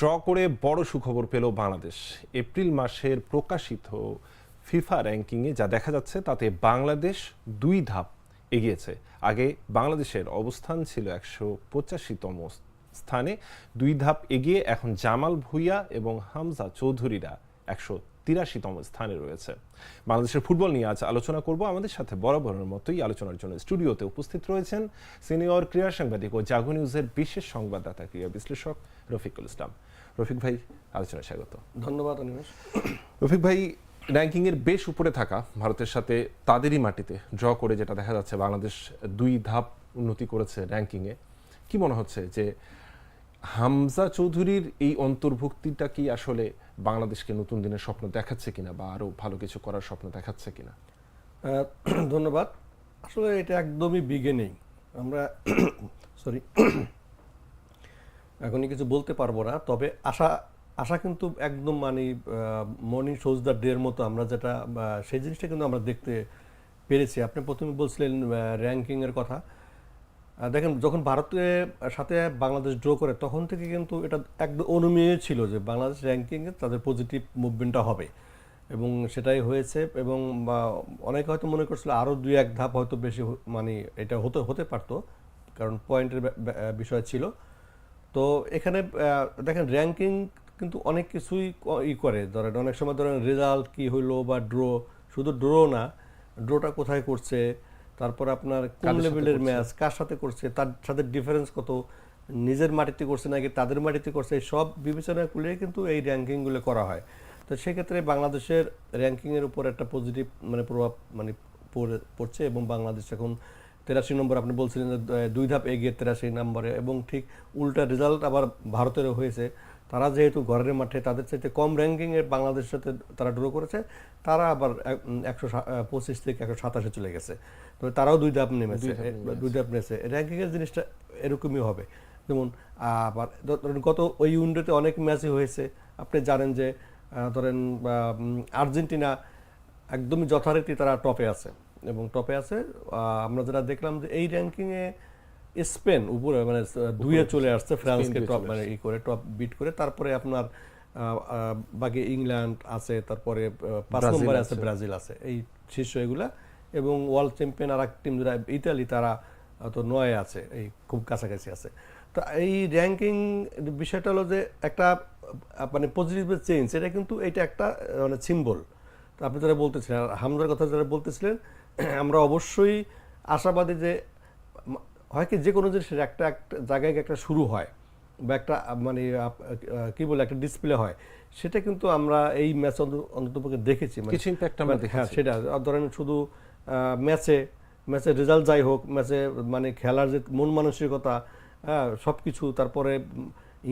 Draw করে বড় সুখবর পেল বাংলাদেশ। এপ্রিল মাসের প্রকাশিত ফিফা র্যাঙ্কিংয়ে যা দেখা যাচ্ছে, তাতে বাংলাদেশ দুই ধাপ এগিয়েছে। আগে বাংলাদেশের অবস্থান ছিল একশো পঁচাশিতম স্থানে, দুই ধাপ এগিয়ে এখন জামাল ভুইয়া এবং হামজা চৌধুরীরা একশো তিরাশিতম স্থানে রয়েছে। বাংলাদেশের ফুটবল নিয়ে আজ আলোচনা করব। আমাদের সাথে বরাবরের মতোই আলোচনার জন্য স্টুডিওতে উপস্থিত রয়েছেন সিনিয়র ক্রীড়া সাংবাদিক ও জাগো নিউজের বিশেষ সংবাদদাতা ক্রীড়া বিশ্লেষক রফিকুল ইসলাম। রফিক ভাই আলোচনায় স্বাগত। ধন্যবাদ অনিমেষ। রফিক ভাই র্যাঙ্কিংয়ের বেশ উপরে থাকা ভারতের সাথে তাদেরই মাটিতে ড্র করে যেটা দেখা যাচ্ছে বাংলাদেশ দুই ধাপ উন্নতি করেছে র্যাঙ্কিংয়ে কি মনে হচ্ছে যে হামজা চৌধুরীর এই অন্তর্ভুক্তিটা কি আসলে বাংলাদেশকে নতুন দিনের স্বপ্ন দেখাচ্ছে কিনা বা আরও ভালো কিছু করার স্বপ্ন দেখাচ্ছে কিনা? ধন্যবাদ। আসলে এটা একদমই বিগিনিং আমরা সরি এখনই কিছু বলতে পারব না, তবে আশা আশা কিন্তু একদম মানে মর্নিং শোজ দ্য ডে এর মতো আমরা যেটা সেই জিনিসটা কিন্তু আমরা দেখতে পেরেছি। আপনি প্রথমে বলছিলেন র্যাঙ্কিংয়ের কথা। দেখেন, যখন ভারতের সাথে বাংলাদেশ ড্র করে, তখন থেকে কিন্তু এটা একদম অনুমেয় ছিল যে বাংলাদেশ র্যাঙ্কিংয়ে তাদের পজিটিভ মুভমেন্টটা হবে। এবং সেটাই হয়েছে, এবং অনেকে হয়তো মনে করছিল আরও দুই, এক ধাপ হয়তো বেশি মানে এটা হতে হতে পারতো, কারণ পয়েন্টের বিষয় ছিল। তো এখানে দেখেন র্যাঙ্কিং কিন্তু অনেক কিছুই ই করে। ধরেন অনেক সময় ধরেন রেজাল্ট কি হইল বা ড্র শুধু ড্র না ড্রটা কোথায় করছে তারপর আপনার কোন লেভেলের ম্যাচ কার সাথে করছে তার সাথে ডিফারেন্স কত নিজের মাটিতে করছে নাকি তাদের মাটিতে করছে এই সব বিবেচনা করলে কিন্তু এই র্যাঙ্কিংগুলো করা হয়। তো সেক্ষেত্রে বাংলাদেশের র্যাঙ্কিংয়ের উপর একটা পজিটিভ মানে প্রভাব মানে পড়ে- পড়ছে এবং বাংলাদেশ এখন তেরাশি নম্বর আপনি বলছিলেন যে দুই ধাপ এগিয়ে তেরাশি নম্বরে এবং ঠিক উল্টা রেজাল্ট আবার ভারতেরও হয়েছে। তারা যেহেতু ঘরের মাঠে তাদের চাইতে কম র্যাঙ্কিংয়ে বাংলাদেশের সাথে তারা ড্র করেছে তারা আবার একশো পঁচিশ থেকে একশো সাতাশে চলে গেছে। তো তারাও দুই ধাপ নেমেছে। দুই ধাপ নেমেছে। র্যাঙ্কিংয়ের জিনিসটা এরকমই হবে। যেমন আবার ধরেন গত ওই উইন্ডোতে অনেক ম্যাচই হয়েছে। আপনি জানেন যে ধরেন আর্জেন্টিনা একদমই যথারীতি তারা টপে আছে। এবং টপে আছে। আমরা যেটা দেখলাম যে এই র্যাঙ্কিংয়ে স্পেন উপরে মানে দুইয়ে চলে আসছে ফ্রান্সকে টপ মানে ই করে টপ বিট করে। তারপরে আপনার বাকি ইংল্যান্ড আছে তারপরে পাঁচ নম্বরে আছে। ব্রাজিল আছে। এই শীর্ষ এগুলা। এবং ওয়ার্ল্ড চ্যাম্পিয়ন আর এক টিম যেটা ইতালি তারা তো নয় আছে এই খুব কাছাকাছি আছে। তো এই র্যাঙ্কিং বিষয়টা হলো যে একটা মানে পজিটিভ চেঞ্জ এটা কিন্তু এটা একটা মানে সিম্বল তো আপনি যারা বলতেছিলেন হামদার কথা যারা বলতেছিলেন আমরা অবশ্যই আশাবাদী যে হয় কি যে কোনো জিনিসের একটা একটা জায়গায় একটা শুরু হয় বা একটা মানে কি বলে একটা ডিসপ্লে হয় সেটা কিন্তু আমরা এই ম্যাচ অন্ততপক্ষে দেখেছি। মানে কিছু ইম্প্যাক্ট আমরা মানে হ্যাঁ দেখেছি। সেটা ধরেন শুধু ম্যাচে ম্যাচের রেজাল্ট যাই হোক ম্যাচে মানে খেলার যে মন মানসিকতা হ্যাঁ সব কিছু তারপরে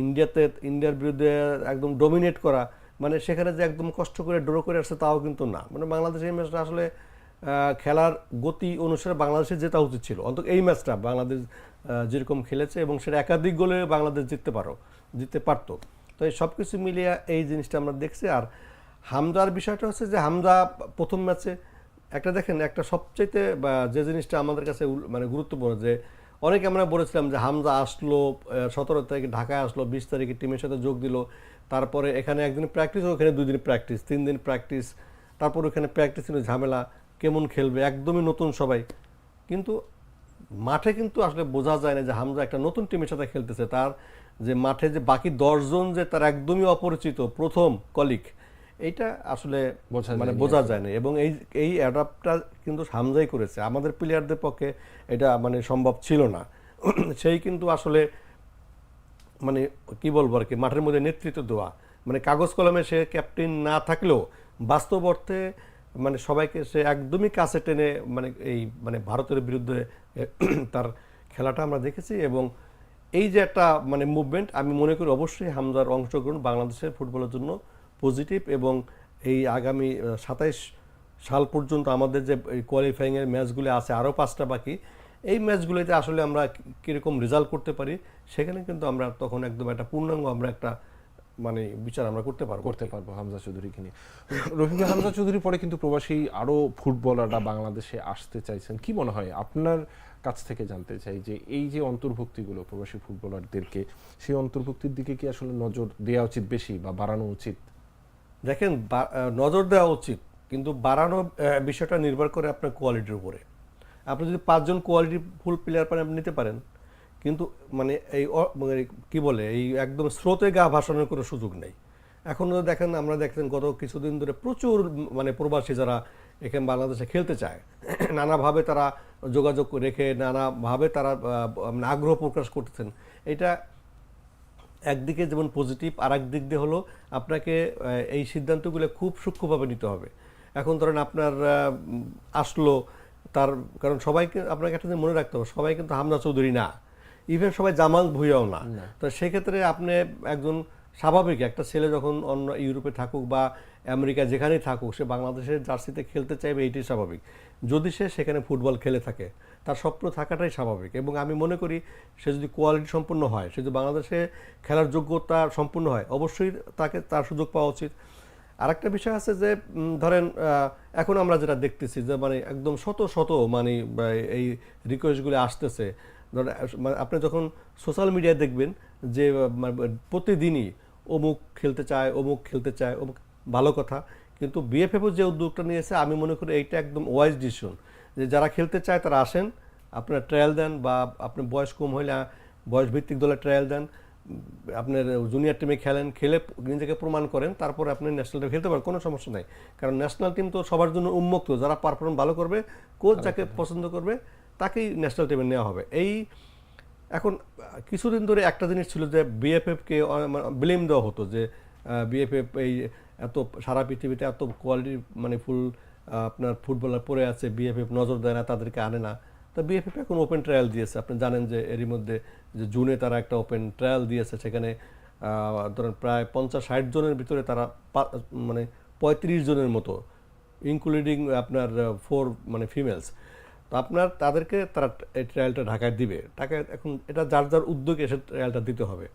ইন্ডিয়াতে ইন্ডিয়ার বিরুদ্ধে একদম ডমিনেট করা মানে সেখানে যে একদম কষ্ট করে ড্র করে আসছে তাও কিন্তু না। মানে বাংলাদেশ এই ম্যাচটা আসলে খেলার গতি অনুসারে বাংলাদেশের জেতা উচিত ছিল। অন্তত এই ম্যাচটা বাংলাদেশ যেরকম খেলেছে এবং সেটা একাধিক গোলে বাংলাদেশ জিততে পারো, জিততে পারতো। তো এই সব কিছু মিলিয়ে এই জিনিসটা আমরা দেখছি। আর হামজার বিষয়টা হচ্ছে যে হামজা প্রথম ম্যাচে একটা দেখেন, একটা সবচাইতে যে জিনিসটা আমাদের কাছে মানে গুরুত্বপূর্ণ যে অনেকে আমরা বলেছিলাম যে হামজা আসলো সতেরো তারিখে ঢাকায় আসলো, বিশ তারিখে টিমের সাথে যোগ দিল, তারপরে এখানে একদিন প্র্যাকটিস ওখানে দুই দিন প্র্যাকটিস তিন দিন প্র্যাকটিস তারপর ওখানে প্র্যাকটিস ঝামেলা কেমন খেলবে একদমই নতুন সবাই। কিন্তু মাঠে কিন্তু আসলে বোঝা যায় না যে হামজা একটা নতুন টিমের সাথে খেলতেছে। তার যে মাঠে যে বাকি দশজন যে তার একদমই অপরিচিত প্রথম কলিক এইটা আসলে বোঝা মানে বোঝা যায় না। এবং এই এই অ্যাডাপ্টটা কিন্তু হামজাই করেছে। আমাদের প্লেয়ারদের পক্ষে এটা মানে সম্ভব ছিল না। সেই কিন্তু আসলে মানে কি বলব আর কি মাঠের মধ্যে নেতৃত্ব দেওয়া। মানে কাগজ কলমে সে ক্যাপ্টেন না থাকলেও বাস্তব অর্থে মানে সবাইকে সে একদমই কাছে টেনে মানে এই মানে ভারতের বিরুদ্ধে তার খেলাটা আমরা দেখেছি এবং এই যে একটা মানে মুভমেন্ট আমি মনে করি অবশ্যই হামজার অংশগ্রহণ বাংলাদেশের ফুটবলের জন্য পজিটিভ এবং এই আগামী সাতাইশ সাল পর্যন্ত আমাদের যে কোয়ালিফাইংয়ের ম্যাচগুলো আছে, আরও পাঁচটা বাকি, এই ম্যাচগুলোতে আসলে আমরা কীরকম রেজাল্ট করতে পারি, সেখানে কিন্তু আমরা তখন একদম একটা পূর্ণাঙ্গ আমরা একটা মানে বিচার আমরা করতে পারব করতে পারব হামজা চৌধুরীকে নিয়ে। রফিক হামজা চৌধুরী পরে কিন্তু প্রবাসী আরও ফুটবলাররা বাংলাদেশে আসতে চাইছেন। কি মনে হয় আপনার কাছ থেকে জানতে চাই যে এই যে অন্তর্ভুক্তিগুলো প্রবাসী ফুটবলারদেরকে সেই অন্তর্ভুক্তির দিকে কি আসলে নজর দেওয়া উচিত বেশি বা বাড়ানো উচিত? দেখেন নজর দেওয়া উচিত কিন্তু বাড়ানো বিষয়টা নির্ভর করে আপনার কোয়ালিটির উপরে। আপনি যদি পাঁচজন কোয়ালিটি ফুল প্লেয়ার পারেন আপনি নিতে পারেন। কিন্তু মানে এই মানে কি বলে, এই একদম স্রোতে গা ভাসানোর কোনো সুযোগ নেই। এখন দেখেন, আমরা দেখছেন গত কিছুদিন ধরে প্রচুর মানে প্রবাসী যারা এখানে বাংলাদেশে খেলতে চায়, নানাভাবে তারা যোগাযোগ রেখে, নানাভাবে তারা মানে আগ্রহ প্রকাশ করতেছেন। এটা একদিকে যেমন পজিটিভ আর দিক দিয়ে হলো আপনাকে এই সিদ্ধান্তগুলো খুব সূক্ষ্মভাবে নিতে হবে। এখন ধরেন আপনার আসলো, তার, কারণ সবাইকে, আপনাকে একটা মনে রাখতে হবে, সবাই কিন্তু হামজা চৌধুরী না। ইভেন সবাই জামাল ভুইয়াও না। তো সেক্ষেত্রে আপনি একজন স্বাভাবিক একটা ছেলে যখন অন্য ইউরোপে থাকুক বা আমেরিকা যেখানেই থাকুক সে বাংলাদেশের জার্সিতে খেলতে চাইবে এইটাই স্বাভাবিক। যদি সে সেখানে ফুটবল খেলে থাকে তার স্বপ্ন থাকাটাই স্বাভাবিক এবং আমি মনে করি সে যদি কোয়ালিটি সম্পূর্ণ হয় সে যদি বাংলাদেশে খেলার যোগ্যতা সম্পূর্ণ হয় অবশ্যই তাকে তার সুযোগ পাওয়া উচিত। আরেকটা বিষয় আছে যে ধরেন এখন আমরা যেটা দেখতেছি যে মানে একদম শত শত মানে এই রিকোয়েস্টগুলি আসতেছে। মানে আপনি যখন সোশ্যাল মিডিয়ায় দেখবেন যে মানে প্রতিদিনই অমুক খেলতে চায় অমুক খেলতে চায় অমুক ভালো কথা। কিন্তু বিএফএফও যে উদ্যোগটা নিয়েছে আমি মনে করি এইটা একদম ওয়াইজ ডিসিশন যে যারা খেলতে চায় তারা আসেন আপনারা ট্রায়াল দেন বা আপনি বয়স কম হইলে বয়স ভিত্তিক দলে ট্রায়াল দেন আপনার জুনিয়র টিমে খেলেন খেলে নিজেকে প্রমাণ করেন তারপরে আপনি ন্যাশনাল টিমে খেলতে পারেন কোনো সমস্যা নাই। কারণ ন্যাশনাল টিম তো সবার জন্য উন্মুক্ত যারা পারফর্ম ভালো করবে কোচ যাকে পছন্দ করবে তাকেই ন্যাশনাল টিমে নেওয়া হবে। এই এখন কিছুদিন ধরে একটা জিনিস ছিল যে বিএফএফকে ব্লেম দেওয়া হতো যে বিএফএফ এই এত সারা পৃথিবীতে এত কোয়ালিটি মানে ফুল আপনার ফুটবলার পড়ে আছে বিএফএফ নজর দেয় না, তাদেরকে আনে না। তা বিএফএফ এখন ওপেন ট্রায়াল দিয়েছে। আপনি জানেন যে এরই মধ্যে যে জুনে তারা একটা ওপেন ট্রায়াল দিয়েছে, সেখানে ধরেন প্রায় পঞ্চাশ ষাট জনের ভিতরে তারা মানে পঁয়ত্রিশ জনের মতো ইনক্লুডিং আপনার ফোর মানে ফিমেলস তো আপনার তাদেরকে তারা এই ট্রায়ালটা ঢাকায় দিবে। ঢাকায় এখন এটা যার যার উদ্যোগে এসে ট্রায়ালটা দিতে হবে।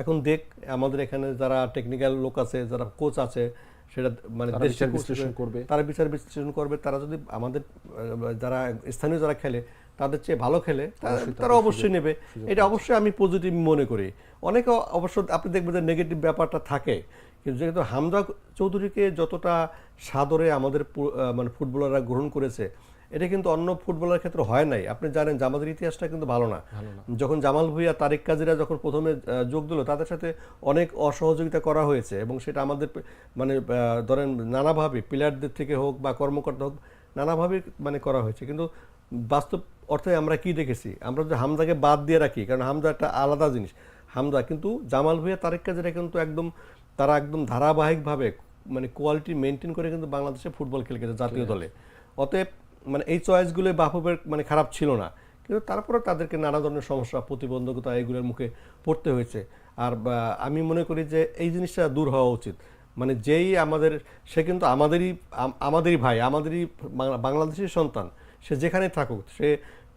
এখন দেখ আমাদের এখানে যারা টেকনিক্যাল লোক আছে যারা কোচ আছে সেটা মানে বিচার বিশ্লেষণ করবে। তারা বিচার বিশ্লেষণ করবে। তারা যদি আমাদের যারা স্থানীয় যারা খেলে তাদের চেয়ে ভালো খেলে তারা অবশ্যই নেবে। এটা অবশ্যই আমি পজিটিভ মনে করি। অনেকে অবশ্য আপনি দেখবেন যে নেগেটিভ ব্যাপারটা থাকে। কিন্তু যেহেতু হামজা চৌধুরীকে যতটা সাদরে আমাদের মানে ফুটবলাররা গ্রহণ করেছে এটা কিন্তু অন্য ফুটবলারের ক্ষেত্রে হয় নাই। আপনি জানেন যে আমাদের ইতিহাসটা কিন্তু ভালো না। যখন জামাল ভুইয়া তারিক কাজিরা যখন প্রথমে যোগ দিল তাদের সাথে অনেক অসহযোগিতা করা হয়েছে এবং সেটা আমাদের মানে ধরেন নানাভাবে প্লেয়ারদের থেকে হোক বা কর্মকর্তা হোক নানাভাবে মানে করা হয়েছে। কিন্তু বাস্তব অর্থে আমরা কি দেখেছি? আমরা যদি হামজাকে বাদ দিয়ে রাখি কারণ হামজা একটা আলাদা জিনিস। হামজা কিন্তু জামাল ভুইয়া তারেক কাজিরা কিন্তু একদম তারা একদম ধারাবাহিকভাবে মানে কোয়ালিটি মেনটেন করে কিন্তু বাংলাদেশে ফুটবল খেলে গেছে জাতীয় দলে। অতএব মানে এই চয়েসগুলো বাফুফের মানে খারাপ ছিল না। কিন্তু তারপরে তাদেরকে নানা ধরনের সমস্যা প্রতিবন্ধকতা এগুলোর মুখে পড়তে হয়েছে। আর আমি মনে করি যে এই জিনিসটা দূর হওয়া উচিত। মানে যেই আমাদের সে কিন্তু আমাদেরই আমাদেরই ভাই আমাদেরই বাংলা- বাংলাদেশের সন্তান। সে যেখানে থাকুক সে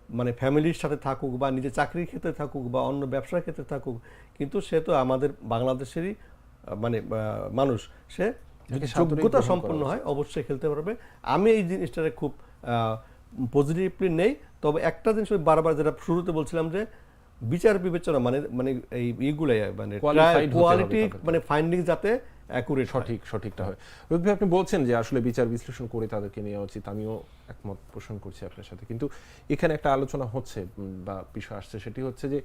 মানে ফ্যামিলির সাথে থাকুক বা নিজের চাকরির ক্ষেত্রে থাকুক বা অন্য ব্যবসার ক্ষেত্রে থাকুক কিন্তু সে তো আমাদের বাংলাদেশেরই মানে মানুষ। সে যদি যোগ্যতা সম্পন্ন হয় অবশ্যই খেলতে পারবে। আমি এই জিনিসটারে খুব পজিটিভলি নেই। তবে একটা জিনিস আমি বারবার যেটা শুরুতে বলছিলাম যে বিচার বিবেচনা মানে মানে এই ইগুলো মানে কোয়ালিটি মানে ফাইন্ডিং যাতে অ্যাকুরেট সঠিক সঠিকটা হয়। ভাই, আপনি বলছেন যে আসলে বিচার বিশ্লেষণ করে তাদেরকে নেওয়া উচিত। আমিও একমত পোষণ করছি আপনার সাথে। কিন্তু এখানে একটা আলোচনা হচ্ছে বা বিষয় আসছে সেটি হচ্ছে যে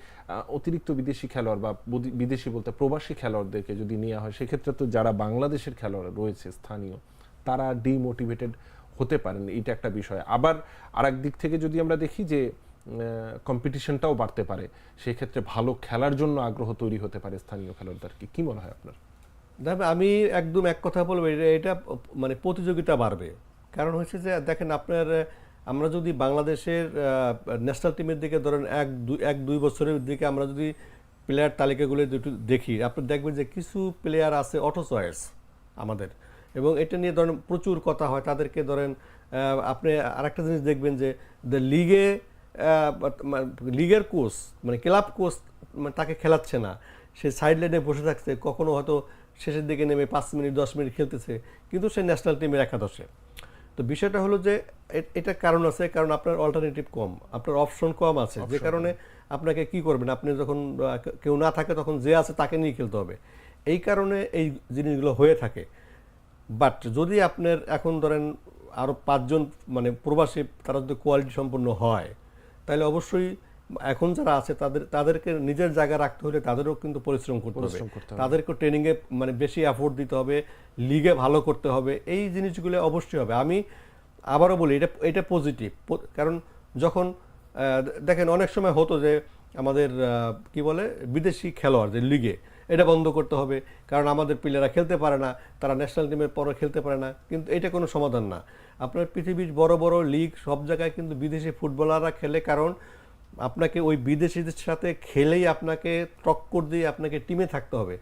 অতিরিক্ত বিদেশি খেলোয়াড় বা বিদেশি বলতে প্রবাসী খেলোয়াড়দেরকে যদি নেওয়া হয় সেক্ষেত্রে তো যারা বাংলাদেশের খেলোয়াড় রয়েছে স্থানীয় তারা ডিমোটিভেটেড হতে পারেন এটা একটা বিষয়। আবার আরেক দিক থেকে যদি আমরা দেখি যে কম্পিটিশনটাও বাড়তে পারে, সেক্ষেত্রে ভালো খেলার জন্য আগ্রহ তৈরি হতে পারে স্থানীয় খেলোয়াড়দেরকে। কি মনে হয় আপনার? দেখেন, আমি একদম এক কথা বলব, এটা এটা মানে প্রতিযোগিতা বাড়বে। কারণ হচ্ছে যে, দেখেন আপনার, আমরা যদি বাংলাদেশের ন্যাশনাল টিমের দিকে ধরেন এক, দুই এক, দুই বছরের দিকে আমরা যদি প্লেয়ার তালিকাগুলো একটু দেখি, আপনি দেখবেন যে কিছু প্লেয়ার আছে অটো চয়েস আমাদের। এবং এটা নিয়ে ধরেন প্রচুর কথা হয়। তাদেরকে ধরেন আপনি আরেকটা জিনিস দেখবেন যে দ্য লিগে লিগের কোচ মানে ক্লাব কোচ মানে তাকে খেলাচ্ছে না। সে সাইড লাইনে বসে থাকছে কখনো হয়তো শেষের দিকে নেমে পাঁচ মিনিট দশ মিনিট খেলতেছে কিন্তু সে ন্যাশনাল টিমের একাদশে। তো বিষয়টা হলো যে এটা কারণ আছে কারণ আপনার অল্টারনেটিভ কম আপনার অপশন কম আছে। যে কারণে আপনাকে কি করবেন? আপনি যখন কেউ না থাকে তখন যে আছে তাকে নিয়ে খেলতে হবে। এই কারণে এই জিনিসগুলো হয়ে থাকে। বাট যদি আপনার এখন ধরেন আরও পাঁচজন মানে প্রবাসী তারা যদি কোয়ালিটি সম্পন্ন হয় তাহলে অবশ্যই এখন যারা আছে তাদের তাদেরকে নিজের জায়গা রাখতে হলে তাদেরও কিন্তু পরিশ্রম করতে হবে। তাদেরকে ট্রেনিংয়ে মানে বেশি এফোর্ট দিতে হবে লিগে ভালো করতে হবে এই জিনিসগুলো অবশ্যই হবে। আমি আবারও বলি এটা এটা পজিটিভ কারণ যখন দেখেন অনেক সময় হতো যে আমাদের কি বলে বিদেশি খেলোয়াড় যে লিগে এটা বন্ধ করতে হবে। কারণ আমাদের প্লেয়াররা খেলতে পারে না তারা ন্যাশনাল টিমের পরে খেলতে পারে না। কিন্তু এটা কোনো সমাধান না। আপনার পৃথিবীর বড় বড় লিগ সব জায়গায় কিন্তু বিদেশি ফুটবলাররা খেলে কারণ আপনাকে ওই বিদেশিদের সাথে খেলেই আপনাকে টক্কর দিয়ে আপনাকে টিমে থাকতে হবে।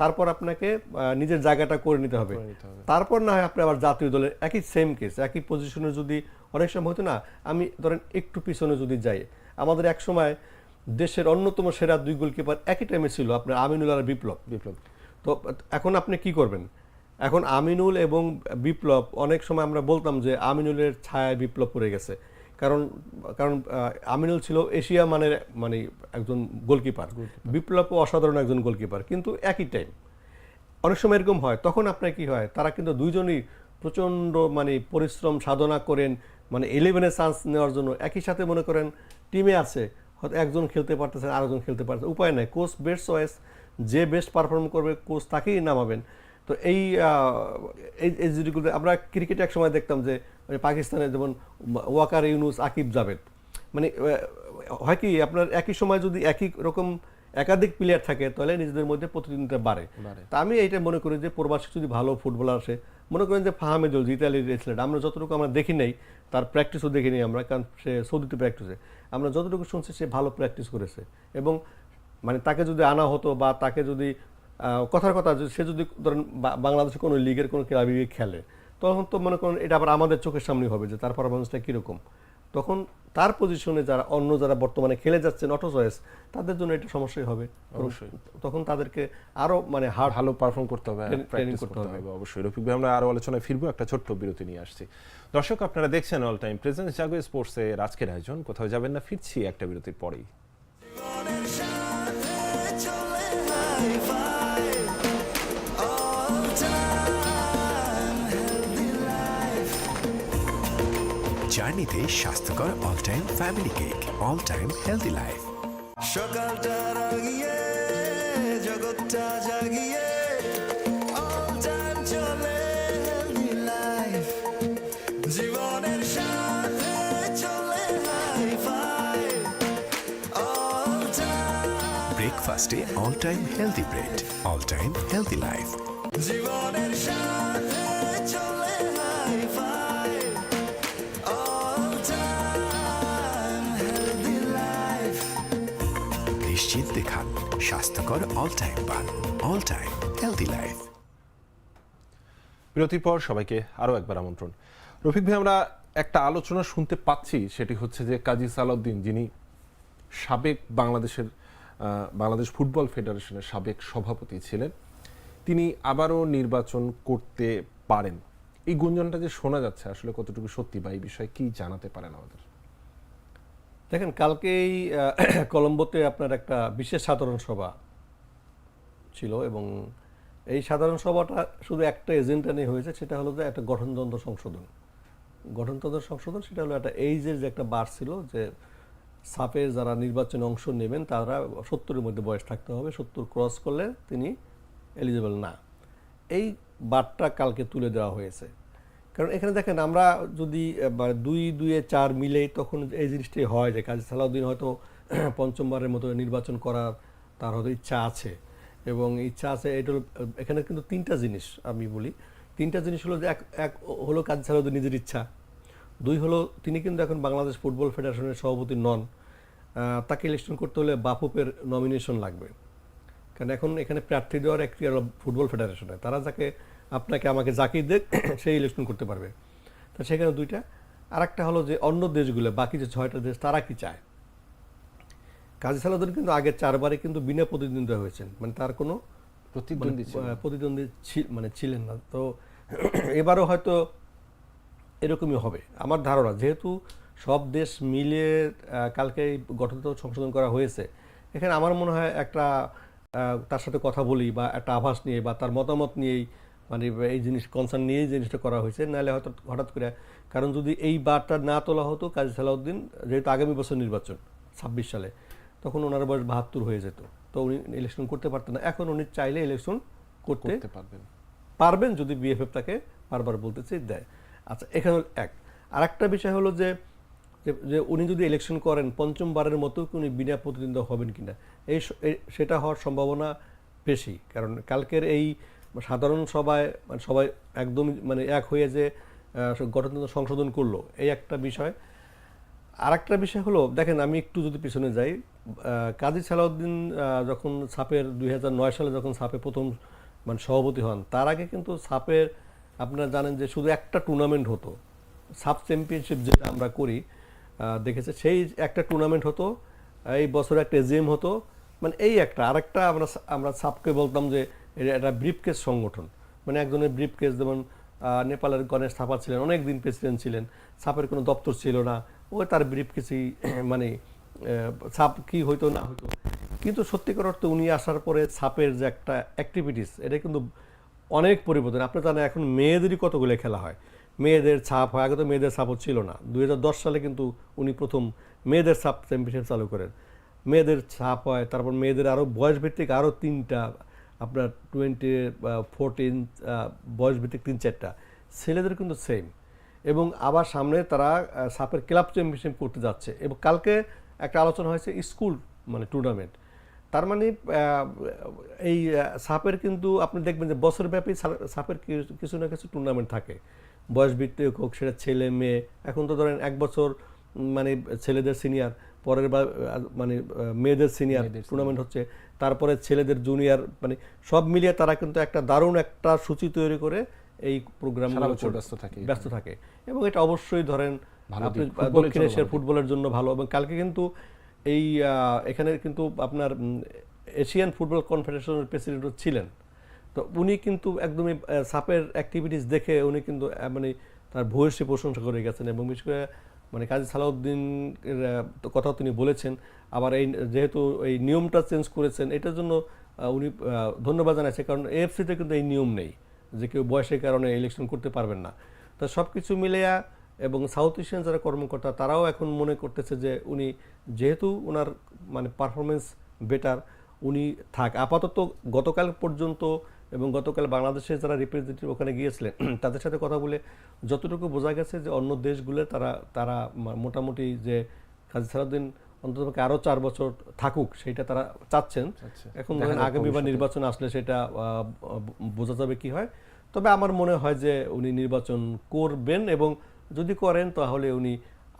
তারপর আপনাকে নিজের জায়গাটা করে নিতে হবে। তারপর না হয় আপনি আবার জাতীয় দলের একই সেম কেস একই পজিশনে যদি অনেক সময় হতো না আমি ধরেন একটু পিছনে যদি যাই আমাদের এক সময় দেশের অন্যতম সেরা দুই গোলকিপার একই টাইমে ছিল আপনার আমিনুল আর বিপ্লব। বিপ্লব। তো এখন আপনি কি করবেন? এখন আমিনুল এবং বিপ্লব অনেক সময় আমরা বলতাম যে আমিনুলের ছায়ায় বিপ্লব পড়ে গেছে। কারণ কারণ আমিনুল ছিল এশিয়া মানের মানে একজন গোলকিপার। বিপ্লবও অসাধারণ একজন গোলকিপার কিন্তু একই টাইম অনেক সময় এরকম হয় তখন আপনার কি হয় তারা কিন্তু দুইজনই প্রচণ্ড মানে পরিশ্রম সাধনা করেন মানে ইলেভেনে চান্স নেওয়ার জন্য। একই সাথে মনে করেন টিমে আছে হয়তো একজন খেলতে পারতেছে আরেকজন খেলতে পারতেছে উপায় নাই। কোচ বেস্ট চয়েস যে বেস্ট পারফর্ম করবে কোচ তাকেই নামাবেন। তো এই এই আমরা ক্রিকেটে এক সময় দেখতাম যে পাকিস্তানে যেমন ওয়াকার ইউনুস আকিব জাভেদ মানে হয় কি আপনার একই সময় যদি একই রকম একাধিক প্লেয়ার থাকে তাহলে নিজেদের মধ্যে প্রতিদ্বন্দ্বিতা বাড়ে। বাড়ে। তা আমি এইটা মনে করি যে প্রবাসী যদি ভালো ফুটবলার আসে মনে করেন যে ফাহামে জলজি, ইতালির রেসলেট আমরা যতটুকু আমরা দেখি নাই, তার প্র্যাকটিসও দেখি নাই আমরা, কারণ সে সৌদিতে প্র্যাকটিসে আমরা যতটুকু শুনছি সে ভালো প্র্যাকটিস করেছে। এবং মানে তাকে যদি আনা হতো বা তাকে যদি কথার কথা সে যদি ধরেন বাংলাদেশে কোনো লিগের কোনো ক্লাবে খেলে, তখন তো মনে করেন এটা আবার আমাদের চোখের সামনেই হবে যে তার পারফরমেন্সটা কীরকম। তখন তার পজিশনে যারা অন্য যারা বর্তমানে খেলে যাচ্ছে নট চয়েস তাদের জন্য এটা সমস্যাই হবে। অবশ্যই। তখন তাদেরকে আরও মানে হার ভালো পারফর্ম করতে হবে ট্রেনিং করতে। হবে। অবশ্যই। রফিক ভাই আমরা আরও আলোচনায় ফিরব একটা ছোট্ট বিরতি নিয়ে আসছি। দর্শক আপনারা দেখছেন অল টাইম প্রেজেন্স জাগো স্পোর্টসে আজকের আয়োজন। কোথাও যাবেন না ফিরছি একটা বিরতির পরেই। জার্নিতে স্বাস্থ্যকর all time family cake all time healthy life. সকালটা রাগিয়ে জগৎটা জাগিয়ে। জীবনের সাথে চলে হাই-ফাই ব্রেকফাস্টে all time healthy bread all time healthy life জীবনের সাথে স্বাস্থ্যকর অল টাইম পান অল টাইম হেলদি লাইফ বিরতির পর সবাইকে আরও একবার আমন্ত্রণ। রফিক ভাই আমরা একটা আলোচনা শুনতে পাচ্ছি সেটি হচ্ছে যে কাজী সালাউদ্দিন যিনি সাবেক বাংলাদেশের বাংলাদেশ ফুটবল ফেডারেশনের সাবেক সভাপতি ছিলেন। তিনি আবারও নির্বাচন করতে পারেন। এই গুঞ্জনটা যে শোনা যাচ্ছে আসলে কতটুকু সত্যি বা এই বিষয়ে কি জানাতে পারেন আমাদের? দেখেন কালকেই কলম্বোতে আপনার একটা বিশেষ সাধারণ সভা ছিল এবং এই সাধারণ সভাটা শুধু একটা এজেন্ডা নিয়ে হয়েছে, সেটা হলো যে একটা গঠনতন্ত্র সংশোধন। গঠনতন্ত্র সংশোধন, সেটা হলো একটা এইজের যে একটা বার ছিল যে সাপে যারা নির্বাচনে অংশ নেবেন, তারা সত্তরের মধ্যে বয়স থাকতে হবে, সত্তর ক্রস করলে তিনি এলিজিবল না। এই বারটা কালকে তুলে দেওয়া হয়েছে। কারণ এখানে দেখেন, আমরা যদি দুই, দুয়ে চার মিলে তখন এই জিনিসটি হয় যে কাজী সালাউদ্দিন হয়তো পঞ্চমবারের মতো নির্বাচন করার তার হয়তো ইচ্ছা আছে। এবং ইচ্ছা আছে, এটা এখানে কিন্তু তিনটা জিনিস আমি বলি। তিনটা জিনিস হলো যে, এক এক হলো কাজী সালাউদ্দিন নিজের ইচ্ছা। দুই হলো, তিনি কিন্তু এখন বাংলাদেশ ফুটবল ফেডারেশনের সভাপতি নন। তাকে ইলেকশন করতে হলে বাপুপের নমিনেশন লাগবে। কারণ এখন এখানে প্রার্থী দেওয়ার একটি ফুটবল ফেডারেশনে। তারা যাকে, আপনাকে আমাকে যাকেই দেখ, সেই ইলেকশন করতে পারবে। তো সেখানে দুইটা। আর একটা হলো যে, অন্য দেশগুলো, বাকি যে ছয়টা দেশ, তারা কি চায়? কাজী সালাউদ্দিন কিন্তু আগে চারবারে কিন্তু বিনা প্রতিদ্বন্দ্বিতা হয়েছেন। মানে তার কোনো প্রতিদ্বন্দ্বী প্রতিদ্বন্দ্বী মানে ছিলেন না। তো এবারও হয়তো এরকমই হবে। আমার ধারণা যেহেতু সব দেশ মিলে আহ, কালকে গঠনতন্ত্র সংশোধন করা হয়েছে এখানে আমার মনে হয় একটা তার সাথে কথা বলি বা একটা আভাস নিয়ে বা তার মতামত নিয়েই মানে এই জিনিস কনসার্ন নিয়েই জিনিসটা করা হয়েছে। নাহলে হয়তো হঠাৎ করে কারণ যদি এই বারটা না তোলা হতো কাজী সালাউদ্দিন যেহেতু আগামী বছর নির্বাচন ছাব্বিশ সালে তখন ওনার বয়স বাহাত্তর হয়ে যেত। তো উনি ইলেকশন করতে পারতেন না। এখন উনি চাইলে ইলেকশন করতে পারবেন। পারবেন যদি বিএফএফ তাকে বারবার বলতে চাই দেয়। আচ্ছা এখানে এক। আর একটা বিষয় হলো যে যে- উনি যদি ইলেকশন করেন পঞ্চমবারের মতো উনি বিনা প্রতিদ্বন্দ্বিতা হবেন কিনা? এই এই- সেটা হওয়ার সম্ভাবনা বেশি। কারণ কালকের এই সাধারণ সভায় মানে সবাই একদম মানে এক হয়ে যে গঠনতন্ত্র সংশোধন করল এই একটা বিষয়। আর একটা বিষয় হলো, দেখেন আমি একটু যদি পিছনে যাই কাজী সালাউদ্দিন যখন সাপের দুই হাজার নয় সালে যখন সাপে প্রথম মানে সভাপতি হন, তার আগে কিন্তু সাপের, আপনারা জানেন যে শুধু একটা টুর্নামেন্ট হতো। সাপ চ্যাম্পিয়নশিপ যেটা আমরা করি দেখেছে, সেই একটা টুর্নামেন্ট হতো, এই বছর একটা এজিএম হতো মানে এই একটা। আরেকটা আমরা আমরা সাপকে বলতাম যে এটা একটা ব্রিফকেস সংগঠন। মানে একজনের ব্রিফকেস যেমন নেপালের গণেশ থাপা ছিলেন অনেক দিন প্রেসিডেন্ট ছিলেন, সাপের কোনো দপ্তর ছিল না ও তার ব্রিফকেসই মানে আহ, সাপ কি হইতো না হইতো। কিন্তু সত্যিকার অর্থে উনি আসার পরে সাপের যে একটা অ্যাক্টিভিটিস এটা কিন্তু অনেক পরিবর্তন। আপনি জানেন এখন মেয়েদেরই কতগুলো খেলা হয়। মেয়েদের ছাপ হয় আগে তো মেয়েদের ছাপও ছিল না। দু হাজার দশ সালে কিন্তু উনি প্রথম মেয়েদের ছাপ চ্যাম্পিয়নশিপ চালু করেন। মেয়েদের ছাপ হয় তারপর মেয়েদের আরও বয়স ভিত্তিক আরও তিনটা আপনার টোয়েন্টি ফোরটিন বয়স ভিত্তিক তিন চারটা। ছেলেদের কিন্তু সেম এবং আবার সামনে তারা সাপের ক্লাব চ্যাম্পিয়নশিপ করতে যাচ্ছে। এবং কালকে একটা আলোচনা হয়েছে স্কুল মানে টুর্নামেন্ট তার মানে এই সাপের কিন্তু আপনি দেখবেন যে বছরব্যাপী সাপের কিছু না কিছু টুর্নামেন্ট থাকে। বয়স ভিত্তিক হোক সেটা ছেলে মেয়ে। এখন তো ধরেন এক বছর মানে ছেলেদের সিনিয়র পরের বার মানে মেয়েদের সিনিয়র টুর্নামেন্ট হচ্ছে। তারপরে ছেলেদের জুনিয়র মানে সব মিলিয়ে তারা কিন্তু একটা দারুণ একটা সূচি তৈরি করে এই প্রোগ্রাম ব্যস্ত থাকে ব্যস্ত থাকে। এবং এটা অবশ্যই ধরেন আপনি ফুটবলের দক্ষিণ জন্য এশিয়ার ফুটবলের জন্য ভালো। এবং কালকে কিন্তু এই এখানে কিন্তু আপনার এশিয়ান ফুটবল কনফেডারেশনের প্রেসিডেন্ট ছিলেন। তো উনি কিন্তু একদমই সাপের অ্যাক্টিভিটিস দেখে উনি কিন্তু মানে তার ভূয়সী প্রশংসা করে গেছেন। এবং বিশেষ করে মানে কাজী সালাউদ্দিন কথাও তিনি বলেছেন। আবার এই যেহেতু এই নিয়মটা চেঞ্জ করেছেন এটার জন্য উনি ধন্যবাদ জানাচ্ছে। কারণ এএফসিতে কিন্তু এই নিয়ম নেই। যে কেউ বয়সের কারণে ইলেকশন করতে পারবেন না। তো সব কিছু মিলিয়া এবং সাউথ এশিয়ান যারা কর্মকর্তা, তারাও এখন মনে করতেছে যে উনি যেহেতু ওনার মানে পারফরমেন্স বেটার উনি থাক। আপাতত গতকাল পর্যন্ত এবং গতকাল বাংলাদেশে যারা রিপ্রেজেন্টেটিভ ওখানে গিয়েছিলেন, তাদের সাথে কথা বলে যতটুকু বোঝা গেছে যে অন্য দেশগুলো তারা তারা মোটামুটি যে কাজী সারাদিন অন্ততপক্ষে আরও চার বছর থাকুক সেটা তারা চাচ্ছেন। এখন ধরেন যাক আগামী বা নির্বাচন আসলে সেটা বোঝা যাবে কি হয়। তবে আমার মনে হয় যে উনি নির্বাচন করবেন এবং যদি করেন তাহলে উনি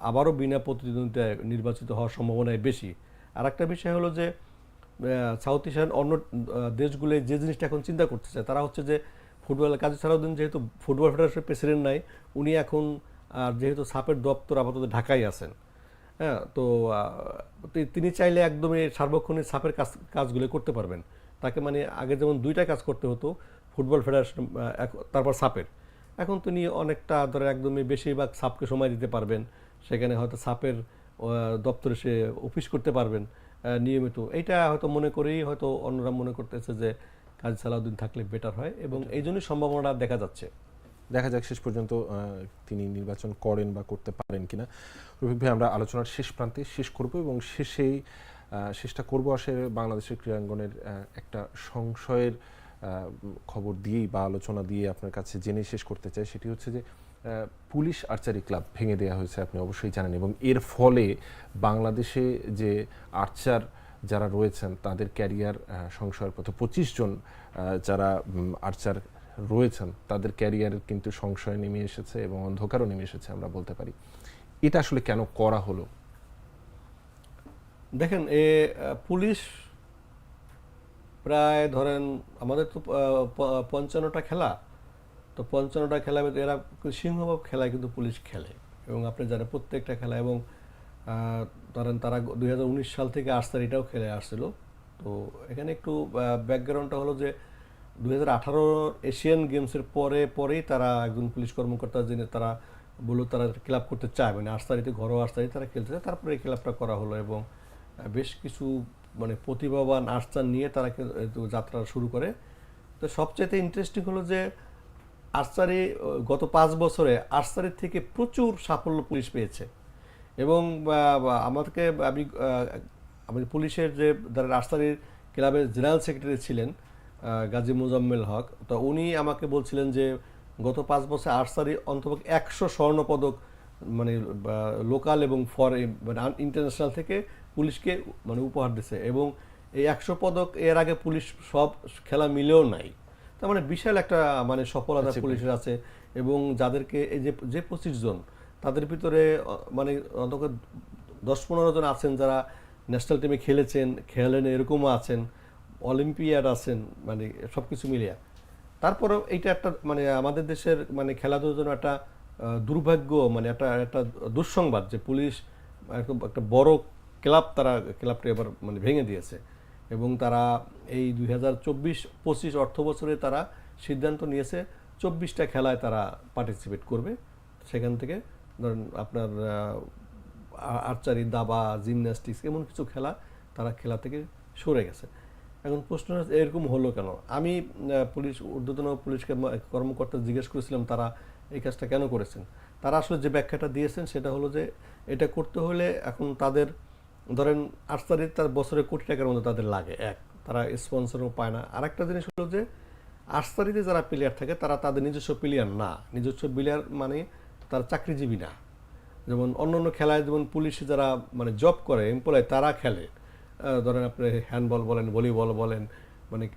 আবারও বিনা প্রতিদ্বন্দ্বিতায় নির্বাচিত হওয়ার সম্ভাবনায় বেশি। আর একটা বিষয় হলো যে সাউথ এশিয়ান অন্য দেশগুলো যে জিনিসটা এখন চিন্তা করতেছে তারা হচ্ছে যে ফুটবল কাজী সালাউদ্দিন যেহেতু ফুটবল ফেডারেশনের প্রেসিডেন্ট নাই উনি এখন আর যেহেতু সাপের দপ্তর আপাতত ঢাকায় আছেন। হ্যাঁ তো তিনি চাইলে একদমই সার্বক্ষণিক সাপের কাজ কাজগুলো করতে পারবেন। তাকে মানে আগে যেমন দুইটা কাজ করতে হতো ফুটবল ফেডারেশন তারপর সাপের। এখন তিনি অনেকটা ধরে একদমই বেশিরভাগ সাপকে সময় দিতে পারবেন। সেখানে হয়তো সাপের দপ্তরে সে অফিস করতে পারবেন নিয়মিত। এইটা হয়তো মনে করেই হয়তো অন্যরা মনে করতেছে যে কাজ সালাউদ্দিন থাকলে বেটার হয় এবং এই জন্যই সম্ভাবনা দেখা যাচ্ছে। দেখা যাক শেষ পর্যন্ত তিনি নির্বাচন করেন বা করতে পারেন কিনা। রফিক ভাই, আমরা আলোচনার শেষ প্রান্তে শেষ করব এবং শেষেই শেষটা করব আসলে বাংলাদেশের ক্রীড়াঙ্গনের একটা সংশয়ের খবর দিয়েই বা আলোচনা দিয়ে আপনার কাছে জেনে শেষ করতে চাই। সেটি হচ্ছে যে পুলিশ আর্চারি ক্লাব ভেঙে দেওয়া হয়েছে, আপনি অবশ্যই জানেন এবং এর ফলে বাংলাদেশে যে আর্চার যারা রয়েছেন, তাদের ক্যারিয়ার সংশয়ের পথে পঁচিশ জন যারা আর্চার রয়েছেন, তাদের ক্যারিয়ারের কিন্তু সংশয় নেমে এসেছে এবং অন্ধকারও নেমে এসেছে আমরা বলতে পারি। এটা আসলে কেন করা হলো? দেখেন, এ পুলিশ প্রায় ধরেন আমাদের তো পঞ্চান্নটা খেলা। তো পঞ্চান্নটা খেলা এরা সিংহভাগ খেলায় কিন্তু পুলিশ খেলে। এবং আপনি জানেন প্রত্যেকটা খেলা এবং ধরেন তারা দুই হাজার উনিশ সাল থেকে আসছে এটাও খেলে আসছিল। তো এখানে একটু ব্যাকগ্রাউন্ডটা হলো যে দু হাজার আঠারো এশিয়ান গেমসের পরে পরেই তারা একজন পুলিশ কর্মকর্তা যিনি তারা বলল তারা ক্লাব করতে চায়। মানে আর্সারিতে ঘরোয়া আর্সারি তারা খেলতে চায়। তারপরে এই ক্লাবটা করা হলো এবং বেশ কিছু মানে প্রতিভাবান আর্চার নিয়ে তারা যাত্রা শুরু করে। তো সবচেয়ে ইন্টারেস্টিং হলো যে আর্চারি গত পাঁচ বছরে আর্চারির থেকে প্রচুর সাফল্য পুলিশ পেয়েছে। এবং বা, আমি আমি পুলিশের যে যারা আর্চারির ক্লাবের জেনারেল সেক্রেটারি ছিলেন গাজী মুজাম্মেল হক। তো উনি আমাকে বলছিলেন যে গত পাঁচ বছর আর্চারি অন্তত একশো স্বর্ণপদক মানে লোকাল এবং ফর মানে ইন্টারন্যাশনাল থেকে পুলিশকে মানে উপহার দিছে এবং এই একশো পদক এর আগে পুলিশ সব খেলা মিলেও নাই। তার মানে বিশাল একটা মানে সফলতা পুলিশের আছে এবং যাদেরকে এই যে যে পঁচিশ জন তাদের ভিতরে মানে অন্তত দশ পনেরো জন আছেন যারা ন্যাশনাল টিমে খেলেছেন খেলেন এরকমও আছেন। অলিম্পিয়াড আছেন মানে সব কিছু মিলিয়ে। তারপরেও এইটা একটা মানে আমাদের দেশের মানে খেলাধুলার জন্য একটা দুর্ভাগ্য মানে একটা একটা দুঃসংবাদ যে পুলিশ একটা বড় ক্লাব তারা, ক্লাবটা এবার মানে ভেঙে দিয়েছে। এবং তারা এই দুই হাজার চব্বিশ, পঁচিশ অর্থ বছরে তারা সিদ্ধান্ত নিয়েছে, চব্বিশটা খেলায় তারা পার্টিসিপেট করবে। সেখান থেকে ধরেন আপনার আর্চারি দাবা জিমন্যাস্টিক্স এমন কিছু খেলা তারা খেলা থেকে সরে গেছে। এখন প্রশ্ন এরকম হলো কেন? আমি পুলিশ, ঊর্ধ্বতন পুলিশ কর্ম- কর্মকর্তা জিজ্ঞেস করেছিলাম তারা এই কাজটা কেন করেছেন? তারা আসলে যে ব্যাখ্যাটা দিয়েছেন সেটা হলো যে, এটা করতে হলে এখন তাদের, ধরেন আর্চারি তার বছরে কোটি টাকার মধ্যে তাদের লাগে, এক। তারা স্পন্সরও পায় না। আরেকটা জিনিস হলো যে আর্চারিতে যারা প্লেয়ার থাকে, তারা তাদের নিজস্ব প্লেয়ার না। নিজস্ব প্লেয়ার মানে তারা চাকরিজীবী না। যেমন অন্য অন্য খেলায় যেমন পুলিশে যারা মানে জব করে এমপ্লয় তারা খেলে। ধরেন আপনি হ্যান্ডবল বলেন ভলিবল বলেন মানে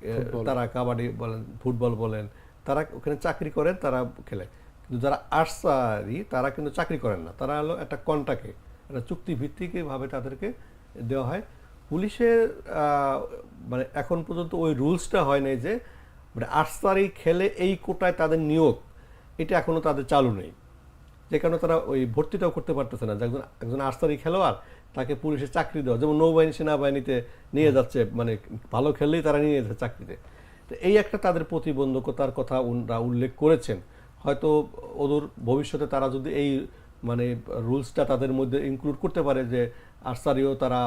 তারা কাবাডি বলেন ফুটবল বলেন তারা ওখানে চাকরি করেন তারা খেলে। কিন্তু যারা আর্টসারি তারা কিন্তু চাকরি করেন না। তারা হলো একটা কন্টাকে একটা চুক্তি ভিত্তিকভাবে তাদেরকে দেওয়া হয়। পুলিশের আহ, মানে এখন পর্যন্ত ওই রুলসটা হয় নাই যে মানে আর্টসারি খেলে এই কোটায় তাদের নিয়োগ এটা এখনও তাদের চালু নেই। যে কারণে তারা ওই ভর্তিটাও করতে পারতেছে না। যে একজন একজন আর্টসারি খেলোয়াড় তাকে পুলিশে চাকরি দেওয়া। যেমন নৌবাহিনী, সেনাবাহিনীতে নিয়ে যাচ্ছে মানে ভালো খেললেই তারা নিয়ে যাচ্ছে চাকরিতে। তো এই একটা তাদের প্রতিবন্ধকতার কথা উল্লেখ করেছেন। হয়তো ওদের ভবিষ্যতে তারা যদি এই মানে রুলসটা তাদের মধ্যে ইনক্লুড করতে পারে যে আর্সারিও তারা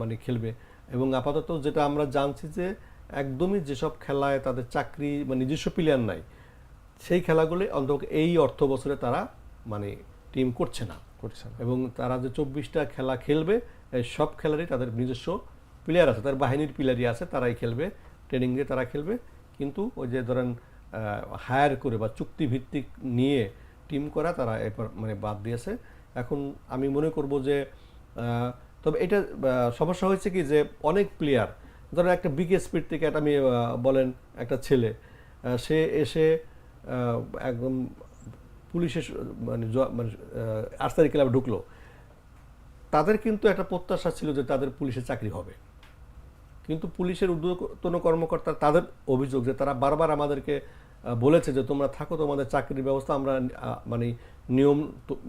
মানে খেলবে। এবং আপাতত যেটা আমরা জানছি যে একদমই যেসব খেলায় তাদের চাকরি বা নিজস্ব প্লেয়ার নাই, সেই খেলাগুলি অন্তত এই অর্থ বছরে তারা মানে টিম করছে না। করছে না। এবং তারা যে চব্বিশটা খেলা খেলবে সব খেলারই তাদের নিজস্ব প্লেয়ার আছে তার বাহিনীর প্লেয়ারই আছে তারাই খেলবে ট্রেনিং দিয়ে তারা খেলবে। কিন্তু ওই যে ধরেন হায়ার করে বা চুক্তিভিত্তিক নিয়ে টিম করা তারা এরপর মানে বাদ দিয়েছে। এখন আমি মনে করব যে তবে এটা সমস্যা হয়েছে কি যে অনেক প্লেয়ার ধরেন একটা বিকে স্পিড থেকে একটা আমি বলেন একটা ছেলে সে এসে একদম পুলিশের মানে মানে আর্সারি ক্লাবে ঢুকলো। তাদের কিন্তু একটা প্রত্যাশা ছিল যে তাদের পুলিশে চাকরি হবে। কিন্তু পুলিশের ঊর্ধ্বতন কর্মকর্তা তাদের অভিযোগ যে তারা বারবার আমাদেরকে বলেছে যে তোমরা থাকো, তোমাদের চাকরির ব্যবস্থা আমরা মানে নিয়ম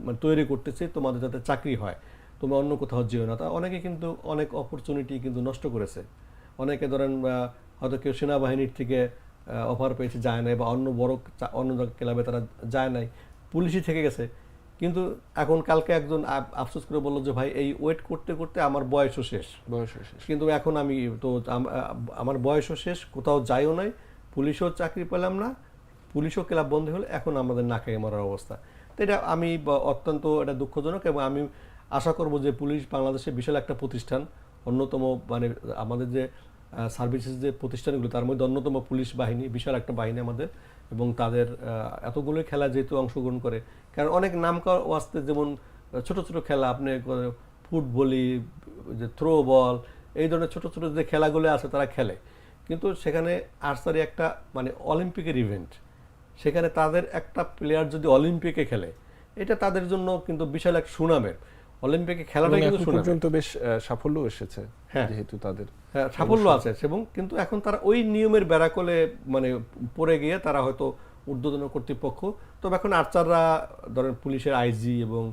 মানে তৈরি করতেছি, তোমাদের যাতে চাকরি হয়। তোমরা অন্য কোথাও যেও না। তা অনেকে কিন্তু অনেক অপরচুনিটি কিন্তু নষ্ট করেছে। অনেকে ধরেন হয়তো কেউ সেনাবাহিনীর থেকে অফার পেয়েছে, যায় নাই বা অন্য বড় অন্য ক্লাবে তারা যায় নাই। পুলিশই থেকে গেছে। কিন্তু এখন কালকে একজন আফসোস করে বলল যে ভাই এই ওয়েট করতে করতে আমার বয়সও শেষ। বয়স শেষ। কিন্তু এখন আমি তো আমার বয়সও শেষ কোথাও যাইও নাই পুলিশও চাকরি পেলাম না পুলিশও ক্লাব বন্ধ হলে এখন আমাদের নাকে মারার অবস্থা। তো এটা আমি অত্যন্ত এটা দুঃখজনক এবং আমি আশা করব যে পুলিশ বাংলাদেশে বিশাল একটা প্রতিষ্ঠান অন্যতম মানে আমাদের যে সার্ভিসেস যে প্রতিষ্ঠানগুলো তার মধ্যে অন্যতম পুলিশ বাহিনী বিশাল একটা বাহিনী আমাদের এবং তাদের এতগুলো খেলা যেহেতু অংশগ্রহণ করে, কারণ অনেক নাম আসতে যেমন ছোট ছোট খেলা, আপনি ফুটবলি, যে থ্রো বল এই ধরনের ছোট ছোট যে খেলাগুলো আছে তারা খেলে। কিন্তু সেখানে আর্সারি একটা মানে অলিম্পিকের ইভেন্ট সেখানে তাদের একটা প্লেয়ার যদি অলিম্পিকে খেলে, এটা তাদের জন্য কিন্তু বিশাল এক সুনামের। অলিম্পিকে খেলাটা কিন্তু সুনামের পর্যন্ত বেশ সাফল্য এসেছে হ্যাঁ। যেহেতু তাদের হ্যাঁ সাফল্য আছে এবং কিন্তু এখন তারা ওই নিয়মের বেড়াকলে মানে পড়ে গিয়ে তারা হয়তো ঊর্ধ্বতন কর্তৃপক্ষ। তবে এখন আর্চাররা ধরেন পুলিশের আইজি এবং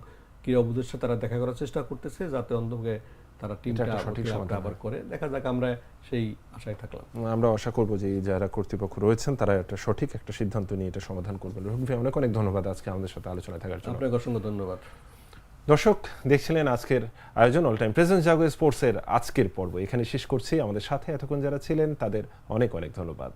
ক্রীড়া উপদেষ্টা তারা দেখা করার চেষ্টা করতেছে যাতে অন্তকে তারা টিমটা সঠিক সমাধান। আবার করে। দেখা যাক আমরা সেই আশায় থাকলাম। আমরা আশা করব যে যারা কর্তৃপক্ষ রয়েছেন তারা একটা সঠিক একটা সিদ্ধান্ত নিয়ে এটা সমাধান করবেন। রহিম ভাই অনেক অনেক ধন্যবাদ আজকে আমাদের সাথে আলোচনায় থাকার জন্য। আপনাকে অসংখ্য ধন্যবাদ। দর্শক, দেখছিলেন আজকের আয়োজন অল টাইম প্রেজেন্ট জাগো স্পোর্টসের আজকের পর্ব। এখানে শেষ করছি। আমাদের সাথে এতক্ষণ যারা ছিলেন, তাদের অনেক অনেক ধন্যবাদ।